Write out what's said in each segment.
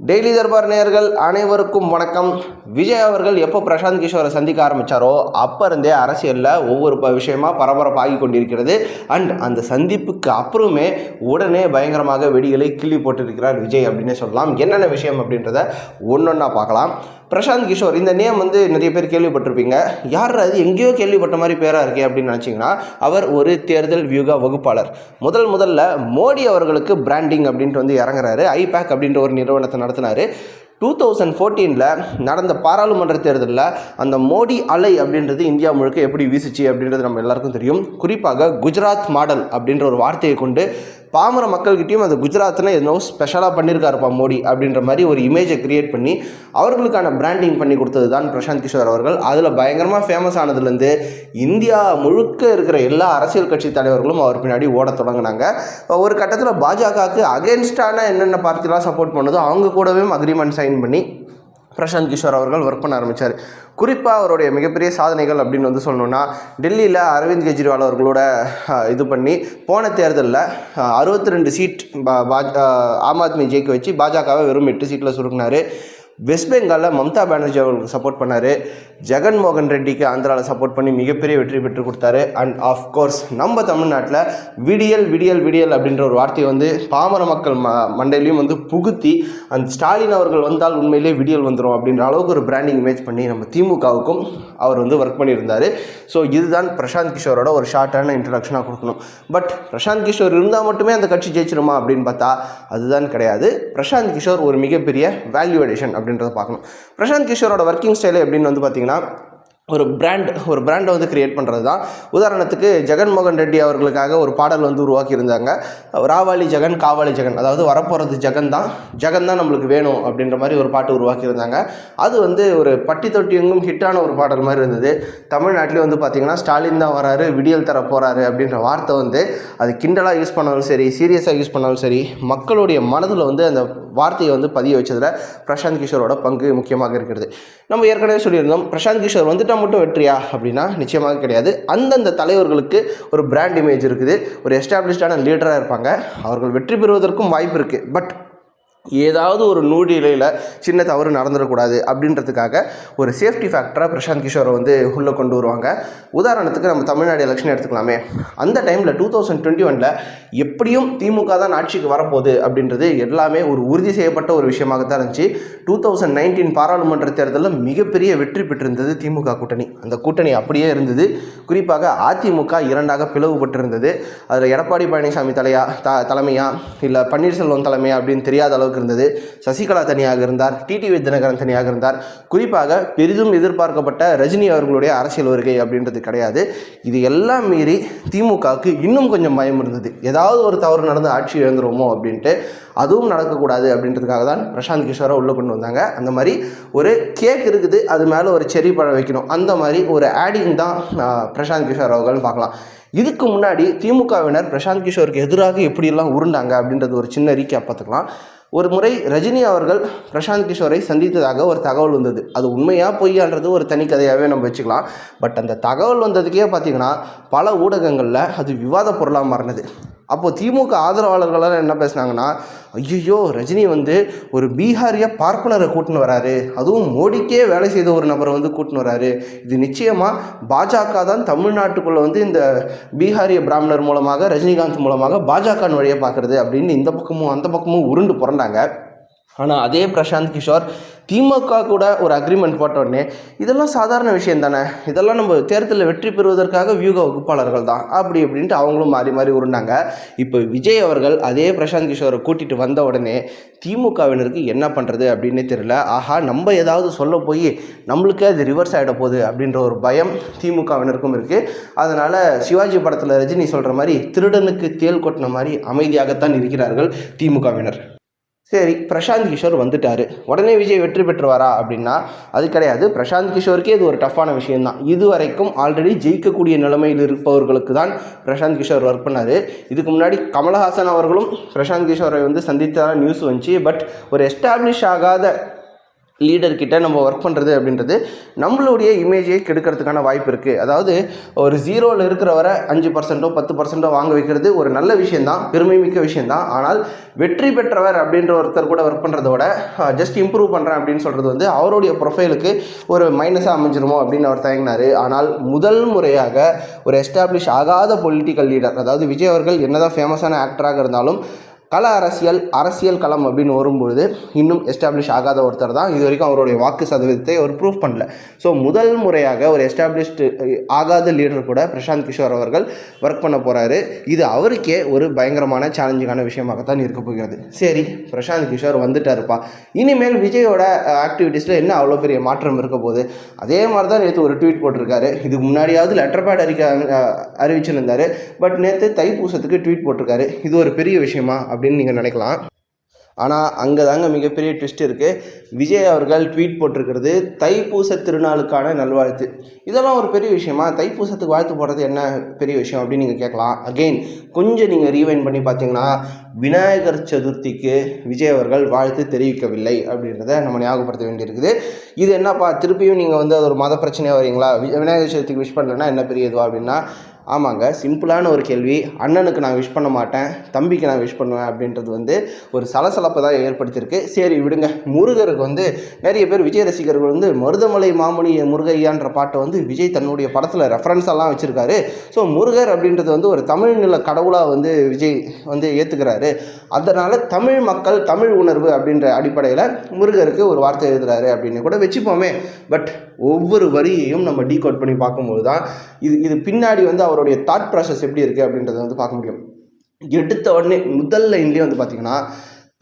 Daily Darbar நேயர்கள் அனைவருக்கும் வணக்கம். விஜய் அவர்கள் எப்போ பிரசாந்த் கிஷோரை சந்திக்க ஆரம்பித்தாரோ அப்போ இருந்தே அரசியலில் ஒவ்வொரு ப விஷயமா பரபரப்பாகி கொண்டிருக்கிறது. அண்ட் அந்த சந்திப்புக்கு அப்புறமே உடனே பயங்கரமாக வெடிகளை கிள்ளி போட்டிருக்கிறார் விஜய் அப்படின்னே சொல்லலாம். என்னென்ன விஷயம் அப்படின்றத ஒன்றொன்னா பார்க்கலாம். பிரசாந்த் கிஷோர் இந்த நேம் வந்து நிறைய பேர் கேள்விப்பட்டிருப்பீங்க. யார் அது எங்கேயோ கேள்விப்பட்ட மாதிரி பேராக இருக்கே அப்படின்னு நினச்சிங்கன்னா அவர் ஒரு தேர்தல் வியூக வகுப்பாளர். முதல் முதல்ல மோடி அவர்களுக்கு பிராண்டிங் அப்படின்ட்டு வந்து இறங்குறாரு. ஐபேக் அப்படின்ற ஒரு நிறுவனத்தை நடத்தினார். டூ தௌசண்ட் ஃபோர்டீனில் நடந்த பாராளுமன்ற தேர்தலில் அந்த மோடி அலை அப்படின்றது இந்தியா முழுக்க எப்படி வீசுச்சு அப்படின்றது நம்ம எல்லாருக்கும் தெரியும். குறிப்பாக குஜராத் மாடல் அப்படின்ற ஒரு வார்த்தையை கொண்டு பாமர மக்கள்கிட்டயும் அந்த குஜராத்தில் ஏதோ ஸ்பெஷலாக பண்ணியிருக்காருப்பா மோடி அப்படின்ற மாதிரி ஒரு இமேஜை கிரியேட் பண்ணி அவர்களுக்கான பிராண்டிங் பண்ணி கொடுத்தது தான் பிரசாந்த் கிஷோர் அவர்கள். அதில் பயங்கரமாக ஃபேமஸ் ஆனதுலேருந்து இந்தியா முழுக்க இருக்கிற எல்லா அரசியல் கட்சி தலைவர்களும் அவர் பின்னாடி ஓட தொடங்கினாங்க. ஒரு கட்டத்தில் பாஜகவுக்கு அகேன்ஸ்டான என்னென்ன பார்ட்டிலாம் சப்போர்ட் பண்ணதோ அவங்க கூடவே அக்ரிமெண்ட் சைன் பண்ணி பிரசாந்த் கிஷோர் அவர்கள் ஒர்க் பண்ண ஆரம்பித்தார் குறிப்பாக அவருடைய மிகப்பெரிய சாதனைகள் அப்படின்னு வந்து சொல்லணுன்னா டெல்லியில் அரவிந்த் கெஜ்ரிவால் அவர்களோட இது பண்ணி போன தேர்தலில் அறுபத்தி ரெண்டு சீட் பா பாஜ ஆம் ஆத்மி ஜெயிக்க வச்சு பாஜகவை வெறும் எட்டு சீட்டில் சுருக்கினார். வெஸ்ட் பெங்காலில் மம்தா பானர்ஜி அவர்களுக்கு சப்போர்ட் பண்ணார். ஜெகன்மோகன் ரெட்டிக்கு ஆந்திராவில் சப்போர்ட் பண்ணி மிகப்பெரிய வெற்றி பெற்று கொடுத்தாரு. அண்ட் ஆஃப் கோர்ஸ் நம்ம தமிழ்நாட்டில் விடியல் விடியல் விடியல் அப்படின்ற ஒரு வார்த்தையை வந்து பாமர மக்கள் ம மண்டையிலையும் வந்து புகுத்தி அந்த ஸ்டாலின் அவர்கள் வந்தால் உண்மையிலே விடியல் வந்துடும் அப்படின்ற அளவுக்கு ஒரு பிராண்டிங் இமேஜ் பண்ணி நம்ம திமுகவுக்கும் அவர் வந்து ஒர்க் பண்ணியிருந்தார். ஸோ இதுதான் பிரசாந்த் கிஷோரோட ஒரு ஷார்ட்டான இன்ட்ரடக்ஷனாக கொடுக்கணும். பட் பிரசாந்த் கிஷோர் இருந்தால் மட்டுமே அந்த கட்சி ஜெயிச்சிருமா அப்படின்னு பார்த்தா அதுதான் கிடையாது. பிரசாந்த் கிஷோர் ஒரு மிகப்பெரிய வேல்யூ அடிஷன் அப்படின்றத பார்க்கணும். பிரசாந்த் கிஷோரோட ஒர்க்கிங் ஸ்டைல் எப்படின்னு வந்து பார்த்தீங்கன்னா ஒரு பிராண்ட் ஒரு பிராண்டை வந்து கிரியேட் பண்ணுறது தான் உதாரணத்துக்கு ஜெகன்மோகன் ரெட்டி அவர்களுக்காக ஒரு பாடல் வந்து உருவாக்கியிருந்தாங்க. ராவாலி ஜெகன் காவாலி ஜெகன் அதாவது வரப்போகிறது ஜெகன் தான். ஜெகன் தான் நம்மளுக்கு வேணும் அப்படின்ற மாதிரி ஒரு பாட்டு உருவாக்கியிருந்தாங்க. அது வந்து ஒரு பட்டி தொட்டியெங்கும் ஹிட்டான ஒரு பாடல் மாதிரி இருந்தது. தமிழ்நாட்டிலே வந்து பார்த்திங்கன்னா ஸ்டாலின் தான் வராரு விடியல் தர போகிறாரு அப்படின்ற வார்த்தை வந்து அது கிண்டலாக யூஸ் பண்ணாலும் சரி சீரியஸாக யூஸ் பண்ணாலும் சரி மக்களுடைய மனதில் வந்து அந்த வார்த்தையை வந்து பதிய வச்சதில் பிரசாந்த் கிஷோரோட பங்கு முக்கியமாக இருக்கிறது. நம்ம ஏற்கனவே சொல்லியிருந்தோம் பிரசாந்த் கிஷோர் வந்துட்டால் மட்டும் வெற்றியா அப்படின்னா நிச்சயமாக கிடையாது. அந்தந்த தலைவர்களுக்கு ஒரு பிராண்ட் இமேஜ் இருக்குது. ஒரு எஸ்டாப்ளிஷ்டான லீடராக இருப்பாங்க. அவர்கள் வெற்றி பெறுவதற்கும் வாய்ப்பு இருக்குது பட் ஏதாவது ஒரு நூடிலையில் சின்ன தவறு நடந்துடக்கூடாது அப்படின்றதுக்காக ஒரு சேஃப்டி ஃபேக்டராக பிரசாந்த் கிஷோரை வந்து உள்ளே கொண்டு வருவாங்க. உதாரணத்துக்கு நம்ம தமிழ்நாடு எலெக்ஷன் எடுத்துக்கலாமே. அந்த டைமில் டூ தௌசண்ட் டுவெண்ட்டி ஒனில் எப்படியும் திமுக தான் ஆட்சிக்கு வரப்போகுது அப்படின்றது எல்லாமே ஒரு உறுதி செய்யப்பட்ட ஒரு விஷயமாக தான் இருந்துச்சு. டூ தௌசண்ட் நைன்டீன் பாராளுமன்ற தேர்தலில் மிகப்பெரிய வெற்றி பெற்றிருந்தது திமுக கூட்டணி. அந்த கூட்டணி அப்படியே இருந்தது. குறிப்பாக அதிமுக இரண்டாக பிளவுபட்டிருந்தது. அதில் எடப்பாடி பழனிசாமி தலையா த தலைமையா இல்லை பன்னீர்செல்வம் தலைமையா அப்படின்னு தெரியாத அளவுக்கு இருந்தது. சசிகலா தனியாக இருந்தார். டிடிவி தினகரன் தனியாக இருந்தார். குறிப்பாக பெரிதும் எதிர்பார்க்கப்பட்ட ரஜினி அவர்களுடைய அரசியல் வருகை அப்படின்றது கிடையாது. இது எல்லாம் மீறி திமுகவுக்கு இன்னும் கொஞ்சம் பயம் இருந்தது. ஏதாவது ஒரு தவறு நடந்து ஆட்சி இழந்துருவோமோ அப்படின்ட்டு அதுவும் நடக்கக்கூடாது அப்படின்றதுக்காக தான் பிரசாந்த் கிஷோரை உள்ளே கொண்டு வந்தாங்க. அந்த மாதிரி ஒரு கேக் இருக்குது. அது மேலே ஒரு செரி பழம் வைக்கணும். அந்த மாதிரி ஒரு ஆடிங் தான் பிரசாந்த் கிஷோர் அவர்கள்னு பார்க்கலாம். இதுக்கு முன்னாடி திமுகவினர் பிரசாந்த் கிஷோருக்கு எதிராக எப்படியெல்லாம் உருண்டாங்க அப்படின்றது ஒரு சின்ன ரீகேப் பார்த்துக்கலாம். ஒரு முறை ரஜினி அவர்கள் பிரசாந்த் கிஷோரை சந்தித்ததாக ஒரு தகவல் வந்தது. அது உண்மையாக பொய்யான்றது ஒரு தனி கதையாகவே நம்ம வச்சுக்கலாம். பட் அந்த தகவல் வந்ததுக்கே பார்த்தீங்கன்னா பல ஊடகங்களில் அது விவாத பொருளாக மாறினது. அப்போது திமுக ஆதரவாளர்களெல்லாம் என்ன பேசுனாங்கன்னா ஐயோ ரஜினி வந்து ஒரு பீகாரிய பார்ப்பனரை கூட்டின்னு வராரு. அதுவும் மோடிக்கே வேலை செய்த ஒரு நபரை வந்து கூட்டின்னு வராரு. இது நிச்சயமாக பாஜக தான் தமிழ்நாட்டுக்குள்ளே வந்து இந்த பீகாரிய பிராமணர் மூலமாக ரஜினிகாந்த் மூலமாக பாஜக வழியை பார்க்குறது அப்படின்னு இந்த பக்கமும் அந்த பக்கமும் உருண்டு புரண்டாங்க. ஆனால் அதே பிரசாந்த் கிஷோர் திமுக கூட ஒரு அக்ரிமெண்ட் போட்ட உடனே இதெல்லாம் சாதாரண விஷயம் தானே. இதெல்லாம் நம்ம தேர்தலில் வெற்றி பெறுவதற்காக வியூக வகுப்பாளர்கள் தான். அப்படி அப்படின்ட்டு அவங்களும் மாறி மாறி உருண்டாங்க. இப்போ விஜய் அவர்கள் அதே பிரசாந்த் கிஷோரை கூட்டிகிட்டு வந்த உடனே திமுகவினருக்கு என்ன பண்ணுறது அப்படின்னே தெரியல. ஆஹா நம்ம ஏதாவது சொல்ல போய் நம்மளுக்கே அது ரிவர்ஸ் ஆகிட போகுது அப்படின்ற ஒரு பயம் திமுகவினருக்கும் இருக்குது அதனால் சிவாஜி படத்தில் ரஜினி சொல்கிற மாதிரி திருடனுக்கு தேல் கொட்டின மாதிரி அமைதியாகத்தான் இருக்கிறார்கள் திமுகவினர். சரி பிரசாந்த் கிஷோர் வந்துட்டார். உடனே விஜய் வெற்றி பெற்றுவாரா அப்படின்னா அது கிடையாது. பிரசாந்த் கிஷோருக்கே இது ஒரு டஃப்பான விஷயம்தான். இது வரைக்கும் ஆல்ரெடி ஜெயிக்கக்கூடிய நிலைமையில் இருப்பவர்களுக்கு தான் பிரசாந்த் கிஷோர் ஒர்க் பண்ணார். இதுக்கு முன்னாடி கமலஹாசன் அவர்களும் பிரசாந்த் கிஷோரை வந்து சந்தித்ததாக நியூஸ் வந்துச்சு. பட் ஒரு எஸ்டாப்ளிஷ் ஆகாத லீடர்கிட்ட நம்ம ஒர்க் பண்ணுறது அப்படின்றது நம்மளுடைய இமேஜை கெடுக்கிறதுக்கான வாய்ப்பு இருக்குது அதாவது ஒரு ஜீரோவில் இருக்கிறவரை அஞ்சு பர்சன்ட்டோ பத்து பர்சன்ட்டோ வாங்க வைக்கிறது ஒரு நல்ல விஷயந்தான் பெருமை மிக்க விஷயந்தான் ஆனால் வெற்றி பெற்றவர் அப்படின்ற ஒருத்தர் கூட ஒர்க் பண்ணுறத விட ஜஸ்ட் இம்ப்ரூவ் பண்ணுறேன் அப்படின்னு சொல்கிறது வந்து அவருடைய ப்ரொஃபைலுக்கு ஒரு மைனஸாக அமைஞ்சிருமோ அப்படின்னு அவர் தயங்கினார். ஆனால் முதல் முறையாக ஒரு எஸ்டாப்ளிஷ் ஆகாத பொலிட்டிக்கல் லீடர் அதாவது விஜய் அவர்கள் என்னதான் ஃபேமஸான ஆக்டராக இருந்தாலும் கள அரசியல் அரசியல் களம் அப்படின்னு வரும்பொழுது இன்னும் எஸ்டாப்ளிஷ் ஆகாத ஒருத்தர் தான். இது வரைக்கும் அவருடைய வாக்கு சதவீதத்தை அவர் ப்ரூவ் பண்ணல. ஸோ முதல் முறையாக ஒரு எஸ்டாப்ளிஷ்டு ஆகாத லீடர் கூட பிரசாந்த் கிஷோர் அவர்கள் ஒர்க் பண்ண போகிறாரு இது அவருக்கே ஒரு பயங்கரமான சேலஞ்சுக்கான விஷயமாகத்தான் இருக்க போகிறது. சரி பிரசாந்த் கிஷோர் வந்துட்டாருப்பா. இனிமேல் விஜயோட ஆக்டிவிட்டீஸில் என்ன அவ்வளோ பெரிய மாற்றம் இருக்க போகுது? அதே மாதிரி தான் நேற்று ஒரு ட்வீட் போட்டிருக்காரு. இதுக்கு முன்னாடியாவது லெட்டர் பேட் அறிக்க அறிவிச்சிருந்தார் அறிவிச்சிருந்தாரு. பட் நேற்று தைப்பூசத்துக்கு ட்வீட் போட்டிருக்காரு. இது ஒரு பெரிய விஷயமா அப்படின்னு நீங்கள் நினைக்கலாம். ஆனால் அங்கே தாங்க மிகப்பெரிய ட்விஸ்ட் இருக்குது விஜய் அவர்கள் ட்வீட் போட்டிருக்கிறது தைப்பூச திருநாளுக்கான நல்வாழ்த்து. இதெல்லாம் ஒரு பெரிய விஷயமா? தைப்பூசத்துக்கு வாழ்த்து போடுறது என்ன பெரிய விஷயம் அப்படின்னு நீங்கள் கேட்கலாம். அகெயின் கொஞ்சம் நீங்கள் ரீவைன் பண்ணி பார்த்தீங்கன்னா விநாயகர் சதுர்த்திக்கு விஜய் அவர்கள் வாழ்த்து தெரிவிக்கவில்லை அப்படின்றத நம்ம ஞாபகப்படுத்த வேண்டியிருக்குது. இது என்னப்பா? திருப்பியும் நீங்கள் வந்து அது ஒரு மத பிரச்சனையாக வரீங்களா? விநாயகர் சதுர்த்திக்கு விஷ் பண்ணலன்னா என்ன பெரிய இதுவா அப்படின்னா ஆமாங்க சிம்பிளான ஒரு கேள்வி. அண்ணனுக்கு நான் விஷ் பண்ண மாட்டேன் தம்பிக்கு நான் விஷ் பண்ணுவேன் அப்படின்றது வந்து ஒரு சலசலப்பை தான் ஏற்படுத்தியிருக்கு. சரி விடுங்க. முருகருக்கு வந்து நிறைய பேர் விஜய் ரசிகர்கள் வந்து மருதமலை மாமுனி முருகையான்ற பாட்டை வந்து விஜய் தன்னுடைய படத்தில் ரெஃபரன்ஸ் எல்லாம் வச்சுருக்காரு. ஸோ முருகர் அப்படின்றது வந்து ஒரு தமிழ் நில கடவுளாக வந்து விஜய் வந்து ஏற்றுக்கிறாரு அதனால் தமிழ் மக்கள் தமிழ் உணர்வு அப்படின்ற அடிப்படையில் முருகருக்கு ஒரு வார்த்தை எழுதுறாரு அப்படின்னு கூட வச்சுப்போமே. பட் ஒவ்வொரு வரியையும் நம்ம டீகோட் பண்ணி பார்க்கும்போது தான் இது இது பின்னாடி வந்து அவர் அவருடைய தாட் ப்ராசஸ் எப்படி இருக்குது அப்படின்றத வந்து பார்க்க முடியும். எடுத்த உடனே முதல் லைன்லேயே வந்து பார்த்தீங்கன்னா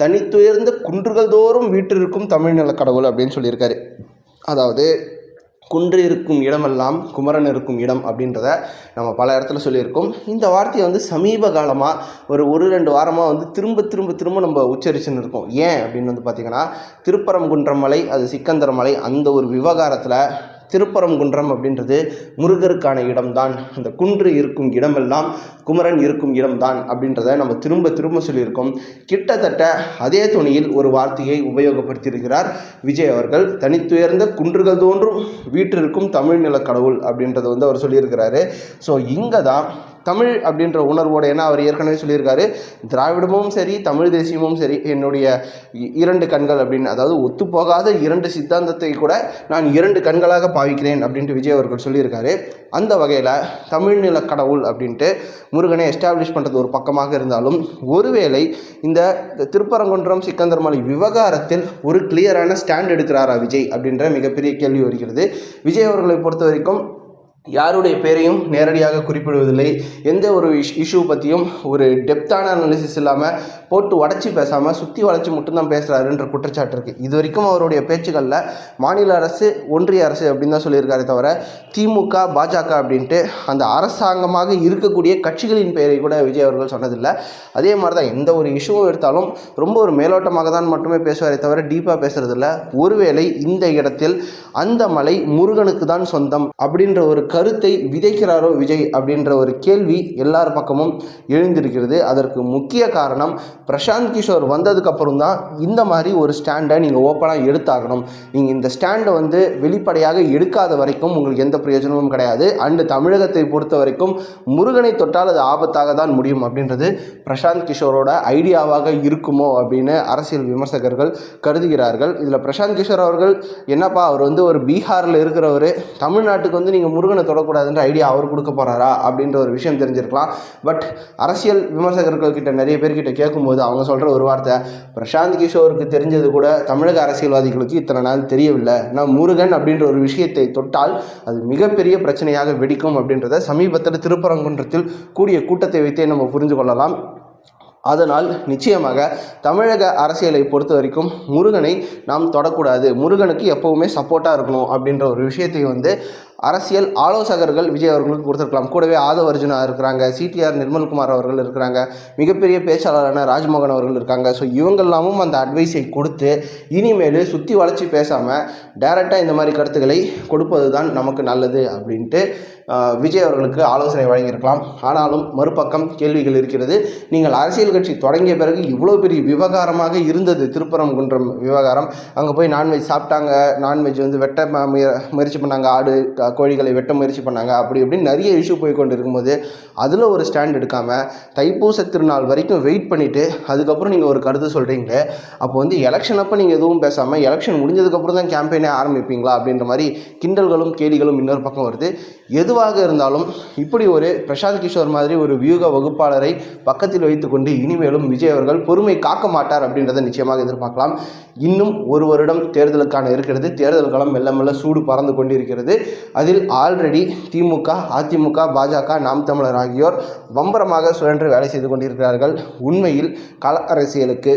தனித்துயர்ந்த குன்றுகள் தோறும் வீட்டிற்கும் தமிழ் கடவுள் அப்படின்னு சொல்லியிருக்காரு. அதாவது குன்று இருக்கும் இடமெல்லாம் குமரன் இருக்கும் இடம் அப்படின்றத நம்ம பல இடத்துல சொல்லியிருக்கோம். இந்த வார்த்தையை வந்து சமீப காலமாக ஒரு ஒரு ரெண்டு வாரமாக வந்து திரும்ப திரும்ப திரும்ப நம்ம உச்சரிச்சுன்னு இருக்கோம். ஏன் அப்படின்னு வந்து பார்த்திங்கன்னா திருப்பரங்குன்றம் மலை அது சிக்கந்தர் மலை அந்த ஒரு விவகாரத்தில் திருப்பரங்குன்றம் அப்படின்றது முருகருக்கான இடம்தான். அந்த குன்று இருக்கும் இடமெல்லாம் குமரன் இருக்கும் இடம்தான் அப்படின்றத நம்ம திரும்ப திரும்ப சொல்லியிருக்கோம். கிட்டத்தட்ட அதே துணியில் ஒரு வார்த்தையை உபயோகப்படுத்தியிருக்கிறார் விஜய் அவர்கள். தனித்துயர்ந்த குன்றுகள் தோன்றும் வீட்டிற்கும் தமிழ்நில கடவுள் அப்படின்றத வந்து அவர் சொல்லியிருக்கிறாரு. ஸோ இங்கே தான் தமிழ் அப்படின்ற உணர்வோடு ஏன்னா அவர் ஏற்கனவே சொல்லியிருக்காரு. திராவிடமும் சரி தமிழ் தேசியமும் சரி என்னுடைய இ- இரண்டு கண்கள் அப்படின்னு அதாவது ஒத்துப்போகாத இரண்டு சித்தாந்தத்தை கூட நான் இரண்டு கண்களாக பாவிக்கிறேன் அப்படின்ட்டு விஜய் அவர்கள் சொல்லியிருக்காரு. அந்த வகையில் தமிழ் நில கடவுள் அப்படின்ட்டு முருகனை எஸ்டாப்ளிஷ் பண்ணுறது ஒரு பக்கமாக இருந்தாலும் ஒருவேளை இந்த திருப்பரங்குன்றம் சிக்கந்தர்மலை விவகாரத்தில் ஒரு கிளியரான ஸ்டாண்ட் எடுக்கிறாரா விஜய் அப்படின்ற மிகப்பெரிய கேள்வி வருகிறது. விஜய் அவர்களை பொறுத்த வரைக்கும் யாருடைய பேரையும் நேரடியாக குறிப்பிடுவதில்லை. எந்த ஒரு இஷ் இஷ்யூ பற்றியும் ஒரு டெப்த்தான அனாலிசிஸ் இல்லாமல் போட்டு உடச்சி பேசாமல் சுற்றி வளைச்சி மட்டும்தான் பேசுகிறாருன்ற குற்றச்சாட்டு இருக்குது இது வரைக்கும் அவருடைய பேச்சுக்களில் மாநில அரசு ஒன்றிய அரசு அப்படின்னு தான் சொல்லியிருக்காரே தவிர திமுக பாஜக அப்படின்ட்டு அந்த அரசாங்கமாக இருக்கக்கூடிய கட்சிகளின் பெயரை கூட விஜய் அவர்கள் சொன்னதில்லை. அதே மாதிரி தான் எந்த ஒரு இஷ்யூவும் எடுத்தாலும் ரொம்ப ஒரு மேலோட்டமாக தான் மட்டுமே பேசுவாரே தவிர டீப்பாக பேசுகிறதில்ல ஒருவேளை இந்த இடத்தில் அந்த மலை முருகனுக்கு தான் சொந்தம் அப்படின்ற ஒரு கருத்தை விதைக்கிறாரோ விஜய் அப்படின்ற ஒரு கேள்வி எல்லார் பக்கமும் எழுந்திருக்கிறது. அதற்கு முக்கிய காரணம் பிரசாந்த் கிஷோர் வந்ததுக்கு அப்புறம் தான் இந்த மாதிரி ஒரு ஸ்டாண்டை நீங்கள் ஓப்பனாக எடுத்தாகணும். நீங்கள் இந்த ஸ்டாண்டை வந்து வெளிப்படையாக எடுக்காத வரைக்கும் உங்களுக்கு எந்த பிரயோஜனமும் கிடையாது. அண்டு தமிழகத்தை பொறுத்த வரைக்கும் முருகனை தொட்டால் அது ஆபத்தாக தான் முடியும் அப்படின்றது பிரசாந்த் கிஷோரோட ஐடியாவாக இருக்குமோ அப்படின்னு அரசியல் விமர்சகர்கள் கருதுகிறார்கள். இதில் பிரசாந்த் கிஷோர் அவர்கள் என்னப்பா அவர் வந்து ஒரு பீகாரில் இருக்கிறவர். தமிழ்நாட்டுக்கு வந்து நீங்கள் முருகனை தொடக்கூடாதுன்ற ஐடியா அவர் கொடுக்க போகிறாரா அப்படின்ற ஒரு விஷயம் தெரிஞ்சிருக்கலாம். பட் அரசியல் விமர்சகர்கள் கிட்ட நிறைய பேர்கிட்ட கேட்கும்போது அவங்க சொல்கிற ஒரு வார்த்தை பிரசாந்த் கிஷோருக்கு தெரிஞ்சது கூட தமிழக அரசியல்வாதிகளுக்கு இத்தனை நாள் தெரியவில்லை. நான் முருகன் அப்படின்ற ஒரு விஷயத்தை தொட்டால் அது மிகப்பெரிய பிரச்சனையாக வெடிக்கும் அப்படின்றத சமீபத்தில் திருப்பரங்குன்றத்தில் கூடிய கூட்டத்தை வைத்தே நம்ம புரிந்து கொள்ளலாம். அதனால் நிச்சயமாக தமிழக அரசியலை பொறுத்த வரைக்கும் முருகனை நாம் தொடக்கூடாது. முருகனுக்கு எப்போவுமே சப்போர்ட்டாக இருக்கணும் அப்படின்ற ஒரு விஷயத்தை வந்து அரசியல் ஆலோசகர்கள் விஜய் அவர்களுக்கு கொடுத்துருக்கலாம். கூடவே ஆதவ அர்ஜுனா இருக்கிறாங்க சிடிஆர் நிர்மல்குமார் அவர்கள் இருக்கிறாங்க மிகப்பெரிய பேச்சாளரான ராஜ்மோகன் அவர்கள் இருக்காங்க. ஸோ இவங்கெல்லாமும் அந்த அட்வைஸை கொடுத்து இனிமேல் சுற்றி வளைச்சி பேசாமல் டைரெக்டாக இந்த மாதிரி கருத்துக்களை கொடுப்பது தான் நமக்கு நல்லது அப்படின்ட்டு விஜய் அவர்களுக்கு ஆலோசனை வழங்கியிருக்கலாம். ஆனாலும் மறுபக்கம் கேள்விகள் இருக்கிறது. நீங்கள் அரசியல் கட்சி தொடங்கிய பிறகு இவ்வளோ பெரிய விவகாரமாக இருந்தது. திருப்பரங்குன்றம் விவகாரம். அங்கே போய் நான்வெஜ் சாப்பிட்டாங்க. நான்வெஜ் வந்து வெட்ட முயற்சி பண்ணாங்க. ஆடு கோழிகளை வெட்ட முயற்சி பண்ணாங்க. அப்படி இப்படின்னு நிறைய இஷ்யூ போய் கொண்டு இருக்கும்போது அதில் ஒரு ஸ்டாண்ட் எடுக்காமல் தைப்பூச திருநாள் வரைக்கும் வெயிட் பண்ணிவிட்டு அதுக்கப்புறம் நீங்கள் ஒரு கருத்து சொல்கிறீங்களே அப்போ வந்து எலெக்ஷன் அப்போ நீங்கள் எதுவும் பேசாமல் எலெக்ஷன் முடிஞ்சதுக்கப்புறம் தான் கேம்பெயினே ஆரம்பிப்பீங்களா? அப்படின்ற மாதிரி கிண்டல்களும் கேலிகளும் இன்னொரு பக்கம் வருது. எதுவாக இருந்தாலும் இப்படி ஒரு பிரசாந்த் கிஷோர் மாதிரி ஒரு வியூக வகுப்பாளரை பக்கத்தில் வைத்துக்கொண்டு இனிமேலும் விஜய் அவர்கள் பொறுமை காக்க மாட்டார் அப்படின்றத நிச்சயமாக எதிர்பார்க்கலாம். இன்னும் ஒரு வருடம் தேர்தலுக்கான இருக்கிறது. தேர்தல் களம் மெல்ல மெல்ல சூடு பறந்து கொண்டிருக்கிறது. அதில் ஆல்ரெடி திமுக அதிமுக பாஜக நாம் தமிழர் ஆகியோர் வம்பரமாக சுழன்று வேலை செய்து கொண்டிருக்கிறார்கள். உண்மையில் கள அரசியலுக்கு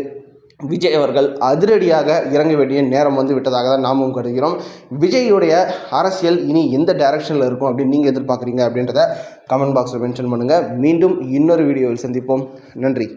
விஜய் அவர்கள் அதிரடியாக இறங்க வேண்டிய நேரம் வந்து விட்டதாக தான் நாமும் கருதுகிறோம். விஜயுடைய அரசியல் இனி எந்த டைரக்ஷனில் இருக்கும் அப்படின்னு நீங்கள் எதிர்பார்க்குறீங்க அப்படின்றத கமெண்ட் பாக்ஸில் மென்ஷன் பண்ணுங்கள் மீண்டும் இன்னொரு வீடியோவில் சந்திப்போம். நன்றி.